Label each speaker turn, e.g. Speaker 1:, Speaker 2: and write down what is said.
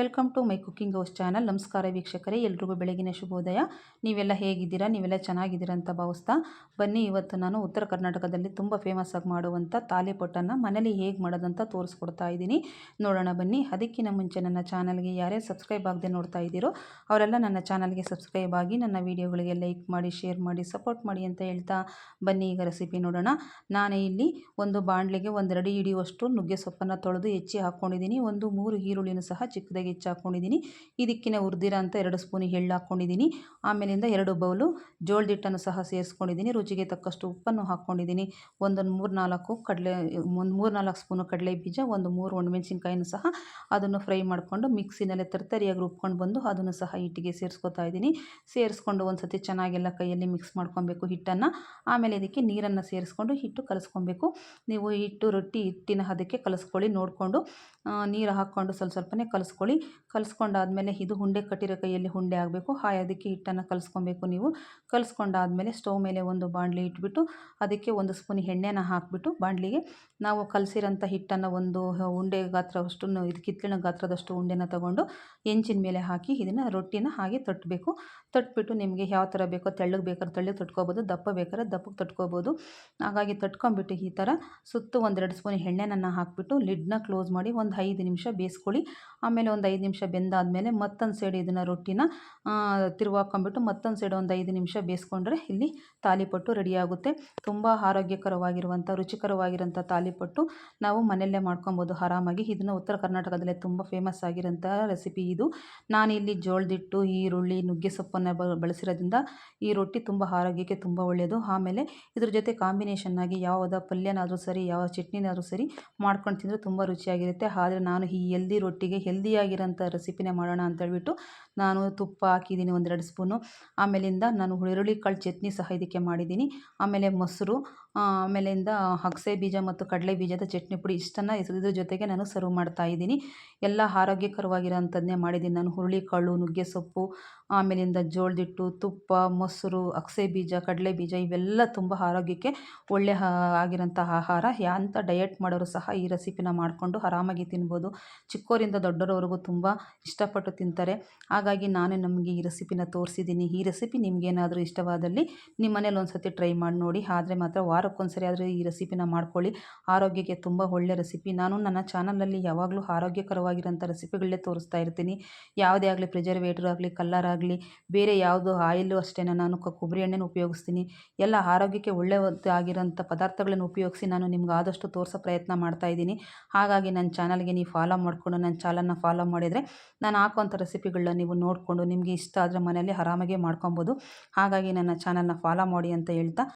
Speaker 1: Welcome to my cooking house channel. ನಮಸ್ಕಾರ ವೀಕ್ಷಕರೇ, ಎಲ್ರಿಗೂ ಬೆಳಗಿನ ಶುಭೋದಯ. ನೀವೆಲ್ಲ ಹೇಗಿದ್ದೀರಾ? ನೀವೆಲ್ಲ ಚೆನ್ನಾಗಿದ್ದೀರಾ ಅಂತ ಭಾವಿಸ್ತಾ ಬನ್ನಿ. ಇವತ್ತು ನಾನು ಉತ್ತರ ಕರ್ನಾಟಕದಲ್ಲಿ ತುಂಬ ಫೇಮಸ್ ಆಗಿ ಮಾಡುವಂಥ ತಾಲಿಪೊಟ್ಟನ್ನು ಮನೇಲಿ ಹೇಗೆ ಮಾಡೋದಂತ ತೋರಿಸ್ಕೊಡ್ತಾ ಇದ್ದೀನಿ. ನೋಡೋಣ ಬನ್ನಿ. ಅದಕ್ಕಿಂತ ಮುಂಚೆ ನನ್ನ ಚಾನಲ್ಗೆ ಯಾರೇ ಸಬ್ಸ್ಕ್ರೈಬ್ ಆಗದೆ ನೋಡ್ತಾ ಇದ್ದೀರೋ, ಅವರೆಲ್ಲ ನನ್ನ ಚಾನಲ್ಗೆ ಸಬ್ಸ್ಕ್ರೈಬ್ ಆಗಿ ನನ್ನ ವೀಡಿಯೋಗಳಿಗೆ ಲೈಕ್ ಮಾಡಿ, ಶೇರ್ ಮಾಡಿ, ಸಪೋರ್ಟ್ ಮಾಡಿ ಅಂತ ಹೇಳ್ತಾ ಬನ್ನಿ. ಈಗ ರೆಸಿಪಿ ನೋಡೋಣ. ನಾನೇ ಇಲ್ಲಿ ಒಂದು ಬಾಣಲೆಗೆ ಒಂದೆರಡು ಹಿಡಿಯುವಷ್ಟು ನುಗ್ಗೆ ಸೊಪ್ಪನ್ನು ತೊಳೆದು ಹೆಚ್ಚಿ ಹಾಕ್ಕೊಂಡಿದ್ದೀನಿ ಒಂದು ಮೂರು ಈರುಳ್ಳಿನೂ ಸಹ ಚಿಕ್ಕದಾಗಿ ಹೆಚ್ಚು ಹಾಕ್ಕೊಂಡಿದ್ದೀನಿ ಇದಕ್ಕಿನ ಉರ್ದಿರ ಅಂತ ಎರಡು ಸ್ಪೂನ್ ಎಳ್ಳು ಹಾಕ್ಕೊಂಡಿದ್ದೀನಿ ಆಮೇಲಿಂದ ಎರಡು ಬೌಲು ಜೋಳದ ಹಿಟ್ಟನ್ನು ಸಹ ಸೇರಿಸ್ಕೊಂಡಿದ್ದೀನಿ. ರುಚಿಗೆ ತಕ್ಕಷ್ಟು ಉಪ್ಪನ್ನು ಹಾಕ್ಕೊಂಡಿದ್ದೀನಿ ಒಂದೊಂದು ಮೂರು ನಾಲ್ಕು ಕಡಲೆ, ಒಂದು ಮೂರು ನಾಲ್ಕು ಸ್ಪೂನು ಕಡಲೆ ಬೀಜ, ಒಂದು ಮೂರು ಒಣಮೆಣಸಿನ್ಕಾಯಿನೂ ಸಹ ಅದನ್ನು ಫ್ರೈ ಮಾಡಿಕೊಂಡು ಮಿಕ್ಸಿನಲ್ಲೇ ತರ್ತರಿಯಾಗಿ ರುಬ್ಕೊಂಡು ಬಂದು ಅದನ್ನು ಸಹ ಹಿಟ್ಟಿಗೆ ಸೇರಿಸ್ಕೊತಾ ಇದ್ದೀನಿ. ಸೇರಿಸ್ಕೊಂಡು ಒಂದು ಸತಿ ಚೆನ್ನಾಗೆಲ್ಲ ಕೈಯಲ್ಲಿ ಮಿಕ್ಸ್ ಮಾಡ್ಕೊಬೇಕು ಹಿಟ್ಟನ್ನು. ಆಮೇಲೆ ಇದಕ್ಕೆ ನೀರನ್ನು ಸೇರಿಸ್ಕೊಂಡು ಹಿಟ್ಟು ಕಲಿಸ್ಕೊಬೇಕು. ನೀವು ಹಿಟ್ಟು ರೊಟ್ಟಿ ಹಿಟ್ಟಿನ ಅದಕ್ಕೆ ಕಲಿಸ್ಕೊಳ್ಳಿ, ನೋಡಿಕೊಂಡು ನೀರು ಹಾಕ್ಕೊಂಡು ಸ್ವಲ್ಪ ಸ್ವಲ್ಪನೇ ಕಲಿಸ್ಕೊಳ್ಳಿ. ಕಲಿಸ್ಕೊಂಡಾದ್ಮೇಲೆ ಇದು ಹುಂಡೆ ಕಟ್ಟಿರೋ ಕೈಯಲ್ಲಿ ಹುಂಡೆ ಆಗಬೇಕು. ಹಾಯ್, ಅದಕ್ಕೆ ಹಿಟ್ಟನ್ನು ಕಲಿಸ್ಕೊಬೇಕು ನೀವು. ಕಲಿಸ್ಕೊಂಡಾದ್ಮೇಲೆ ಸ್ಟವ್ ಮೇಲೆ ಒಂದು ಬಾಣಲಿ ಇಟ್ಬಿಟ್ಟು ಅದಕ್ಕೆ ಒಂದು ಸ್ಪೂನ್ ಎಣ್ಣೆನ ಹಾಕಿಬಿಟ್ಟು ಬಾಣಲಿಗೆ ನಾವು ಕಲಸಿರೋಂಥ ಹಿಟ್ಟನ್ನು ಒಂದು ಉಂಡೆ ಗಾತ್ರವಷ್ಟು, ಇದು ಕಿತ್ತಳಿನ ಗಾತ್ರದಷ್ಟು ಉಂಡೆನ ತಗೊಂಡು ಹೆಂಚಿನ ಮೇಲೆ ಹಾಕಿ ಇದನ್ನು ರೊಟ್ಟಿನ ಹಾಗೆ ತಟ್ಟಬೇಕು ತಟ್ಬಿಟ್ಟು ನಿಮಗೆ ಯಾವ ಥರ ಬೇಕೋ ತೆಳ್ಳಗೆ ಬೇಕಾದ್ರೆ ತೆಳ್ಳಗೆ ತಟ್ಕೋಬೋದು, ದಪ್ಪ ಬೇಕಾದ್ರೆ ದಪ್ಪಕ್ಕೆ ತಟ್ಕೋಬೋದು. ಹಾಗಾಗಿ ತಟ್ಕೊಂಬಿಟ್ಟು ಈ ಥರ ಸುತ್ತು ಒಂದೆರಡು ಸ್ಪೂನ್ ಎಣ್ಣೆನನ್ನು ಹಾಕಿಬಿಟ್ಟು ಲಿಡ್ನ ಕ್ಲೋಸ್ ಮಾಡಿ ಒಂದು ಐದು ನಿಮಿಷ ಬೇಯಿಸ್ಕೊಳ್ಳಿ. ಆಮೇಲೆ ಒಂದು ಐದು ನಿಮಿಷ ಬೆಂದಾದಮೇಲೆ ಮತ್ತೊಂದು ಸೈಡ್ ಇದನ್ನು ರೊಟ್ಟಿನ ತಿರುವಾಕೊಂಬಿಟ್ಟು ಮತ್ತೊಂದು ಸೈಡ್ ಒಂದು ಐದು ನಿಮಿಷ ಬೇಯಿಸ್ಕೊಂಡ್ರೆ ಇಲ್ಲಿ ತಾಲಿಪಟ್ಟು ರೆಡಿಯಾಗುತ್ತೆ ತುಂಬ ಆರೋಗ್ಯಕರವಾಗಿರುವಂಥ, ರುಚಿಕರವಾಗಿರುವಂಥ ತಾಲಿಪಟ್ಟು ನಾವು ಮನೆಯಲ್ಲೇ ಮಾಡ್ಕೊಬೋದು ಆರಾಮಾಗಿ. ಇದನ್ನು ಉತ್ತರ ಕರ್ನಾಟಕದಲ್ಲೇ ತುಂಬ ಫೇಮಸ್ ಆಗಿರೋಂಥ ರೆಸಿಪಿ ಇದು. ನಾನಿಲ್ಲಿ ಜೋಳದಿಟ್ಟು, ಈರುಳ್ಳಿ ನುಗ್ಗೆ ಸೊಪ್ಪನ್ನು ಬಳಸಿರೋದ್ರಿಂದ ಈ ರೊಟ್ಟಿ ತುಂಬ ಆರೋಗ್ಯಕ್ಕೆ ತುಂಬ ಒಳ್ಳೆಯದು ಆಮೇಲೆ ಇದ್ರ ಜೊತೆ ಕಾಂಬಿನೇಷನ್ ಆಗಿ ಯಾವುದೇ ಪಲ್ಯನಾದರೂ ಸರಿ, ಯಾವ ಚಟ್ನಿನಾದರೂ ಸರಿ ಮಾಡ್ಕೊಂಡು ತಿಂದರೆ ತುಂಬ ರುಚಿಯಾಗಿರುತ್ತೆ. ಆದರೆ ನಾನು ಈ ಹೆಲ್ದಿ ರೊಟ್ಟಿಗೆ ಹೆಲ್ದಿಯಾಗಿರೋಂಥ ರೆಸಿಪಿನೇ ಮಾಡೋಣ ಅಂತೇಳ್ಬಿಟ್ಟು ನಾನು ತುಪ್ಪ ಹಾಕಿದ್ದೀನಿ ಒಂದೆರಡು ಸ್ಪೂನು. ಆಮೇಲಿಂದ ನಾನು ಹುರುಳಿ ಕಾಳು ಚಟ್ನಿ ಸಹ ಇದಕ್ಕೆ ಮಾಡಿದ್ದೀನಿ. ಆಮೇಲೆ ಮೊಸರು ಆಮೇಲಿಂದ ಅಗಸೆ ಬೀಜ ಮತ್ತು ಕಡಲೆ ಬೀಜದ ಚಟ್ನಿ ಪುಡಿ ಇಷ್ಟನ್ನು ಇದ್ರ ಜೊತೆಗೆ ನಾನು ಸರ್ವ್ ಮಾಡ್ತಾ ಇದ್ದೀನಿ. ಎಲ್ಲ ಆರೋಗ್ಯಕರವಾಗಿರೋಂಥದ್ದನ್ನೇ ಮಾಡಿದ್ದೀನಿ ನಾನು. ಹುರುಳಿಕಾಳು ನುಗ್ಗೆ ಸೊಪ್ಪು, ಆಮೇಲಿಂದ ಜೋಳದಿಟ್ಟು, ತುಪ್ಪ, ಮೊಸರು, ಅಗಸೆ ಬೀಜ, ಕಡಲೆ ಬೀಜ ಇವೆಲ್ಲ ತುಂಬ ಆರೋಗ್ಯಕ್ಕೆ ಒಳ್ಳೆ ಆಗಿರೋಂಥ ಆಹಾರ. ಯಾಂಥ ಡಯಟ್ ಮಾಡೋರು ಸಹ ಈ ರೆಸಿಪಿನ ಮಾಡಿಕೊಂಡು ಆರಾಮಾಗಿ ತಿನ್ಬೋದು. ಚಿಕ್ಕೋರಿಂದ ದೊಡ್ಡರವರೆಗೂ ತುಂಬ ಇಷ್ಟಪಟ್ಟು ತಿಂತಾರೆ. ಹಾಗಾಗಿ ನಾನೇ ನಮಗೆ ಈ ರೆಸಿಪಿನ ತೋರಿಸಿದ್ದೀನಿ. ಈ ರೆಸಿಪಿ ನಿಮಗೇನಾದರೂ ಇಷ್ಟವಾದಲ್ಲಿ ನಿಮ್ಮ ಮನೇಲಿ ಒಂದು ಸತಿ ಟ್ರೈ ಮಾಡಿ ನೋಡಿ. ಆದರೆ ಮಾತ್ರ ವಾರಕ್ಕೊಂದ್ಸರಿ ಆದರೂ ಈ ರೆಸಿಪಿನ ಮಾಡ್ಕೊಳ್ಳಿ. ಆರೋಗ್ಯಕ್ಕೆ ತುಂಬ ಒಳ್ಳೆ ರೆಸಿಪಿ. ನಾನು ನನ್ನ ಚಾನಲಲ್ಲಿ ಯಾವಾಗಲೂ ಆರೋಗ್ಯಕರವಾಗಿರೋಂಥ ರೆಸಿಪಿಗಳನ್ನೇ ತೋರಿಸ್ತಾ ಇರ್ತೀನಿ. ಯಾವುದೇ ಆಗಲಿ ಪ್ರಿಸರ್ವೇಟರ್ ಆಗಲಿ, ಕಲ್ಲರ್ ಆಗಲಿ, ಬೇರೆ ಯಾವುದು ಆಯಿಲು ಅಷ್ಟೇ ನಾನು ಕೊಬ್ಬರಿ ಎಣ್ಣೆನ ಉಪಯೋಗಿಸ್ತೀನಿ. ಎಲ್ಲ ಆರೋಗ್ಯಕ್ಕೆ ಒಳ್ಳೆ ಆಗಿರೋಂಥ ಪದಾರ್ಥಗಳನ್ನು ಉಪಯೋಗಿಸಿ ನಾನು ನಿಮ್ಗೆ ಆದಷ್ಟು ತೋರಿಸೋ ಪ್ರಯತ್ನ ಮಾಡ್ತಾ ಇದ್ದೀನಿ. ಹಾಗಾಗಿ ನನ್ನ ಚಾನಲ್ಗೆ ನೀವು ಫಾಲೋ ಮಾಡಿಕೊಂಡು ನನ್ನ ಚಾನಲ್ನ ಫಾಲೋ ಮಾಡಿದರೆ ನಾನು ಹಾಕುವಂಥ ರೆಸಿಪಿಗಳನ್ನ ನೀವು ನೋಡಿಕೊಂಡು ನಿಮಗೆ ಇಷ್ಟ ಆದರೆ ಮನೆಯಲ್ಲಿ ಆರಾಮಾಗೆ ಮಾಡ್ಕೊಬೋದು. ಹಾಗಾಗಿ ನನ್ನ ಚಾನಲ್ನ ಫಾಲೋ ಮಾಡಿ ಅಂತ ಹೇಳ್ತಾ